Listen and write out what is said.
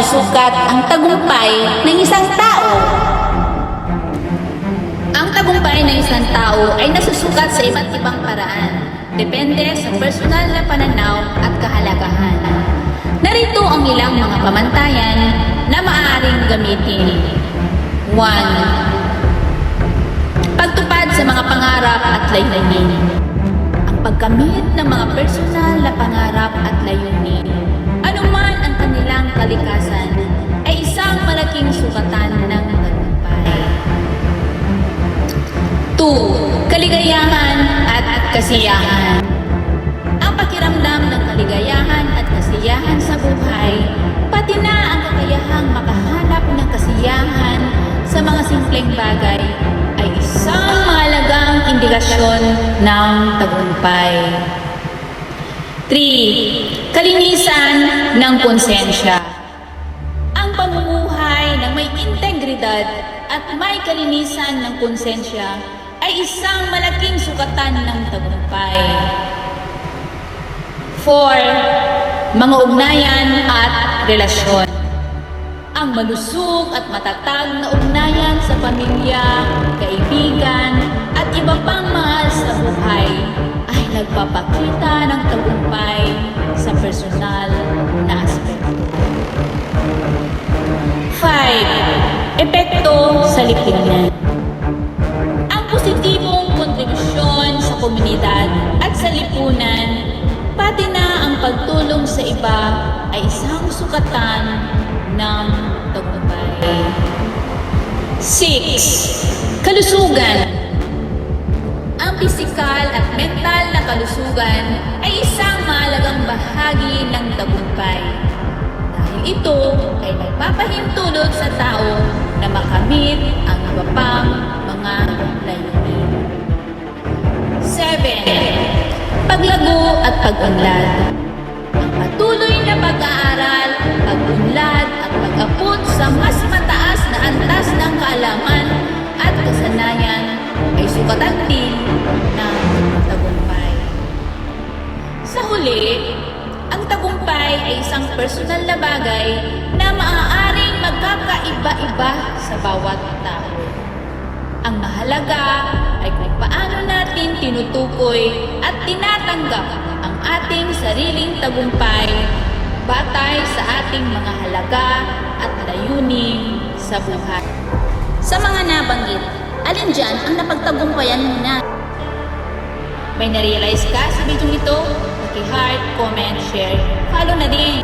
nasusukat ang tagumpay ng isang tao? Ang tagumpay ng isang tao ay nasusukat sa iba't ibang paraan. Depende sa personal na pananaw at kahalagahan. Narito ang ilang mga pamantayan na maaaring gamitin. 1. Pagtupad sa mga pangarap at layunin. Ang pagkamit ng mga personal na pangarap at layunin, kasiyahan. Ang pakiramdam ng kaligayahan at kasiyahan sa buhay, pati na ang kakayahang makahanap ng kasiyahan sa mga simpleng bagay, ay isang mahalagang indikasyon ng tagumpay. 3. Kalinisan ng konsensya. Ang pamumuhay ng may integridad at may kalinisan ng konsensya ay isang malaking sukatan ng tagumpay. 4. Mga ugnayan at relasyon. Ang malusog at matatag na ugnayan sa pamilya, kaibigan, at iba pang mahal sa buhay ay nagpapakita ng tagumpay sa personal na aspeto. 5. Epekto sa lipunan. Komunidad at sa lipunan, pati na ang pagtulong sa iba ay isang sukatan ng tagumpay. 6. Kalusugan. Ang pisikal at mental na kalusugan ay isang mahalagang bahagi ng tagumpay. Dahil ito ay nagpapahintulot sa tao na makamit ang iba pang mga layunin. 7. Paglago at pag-unlad. Ang patuloy na pag-aaral, pag-unlad at pag-abot sa mas mataas na antas ng kaalaman at kasanayan ay sukatan din ng tagumpay. Sa huli, ang tagumpay ay isang personal na bagay na maaaring magkakaiba-iba sa bawat tao. Ang mahalaga ay kung paano natin tinutukoy at tinatanggap ang ating sariling tagumpay batay sa ating mga halaga at layunin sa buhay. Sa mga nabanggit, alin dyan ang napagtagumpayan mo na? May narealize ka sa video ito? Paki-heart, comment, share, follow na din.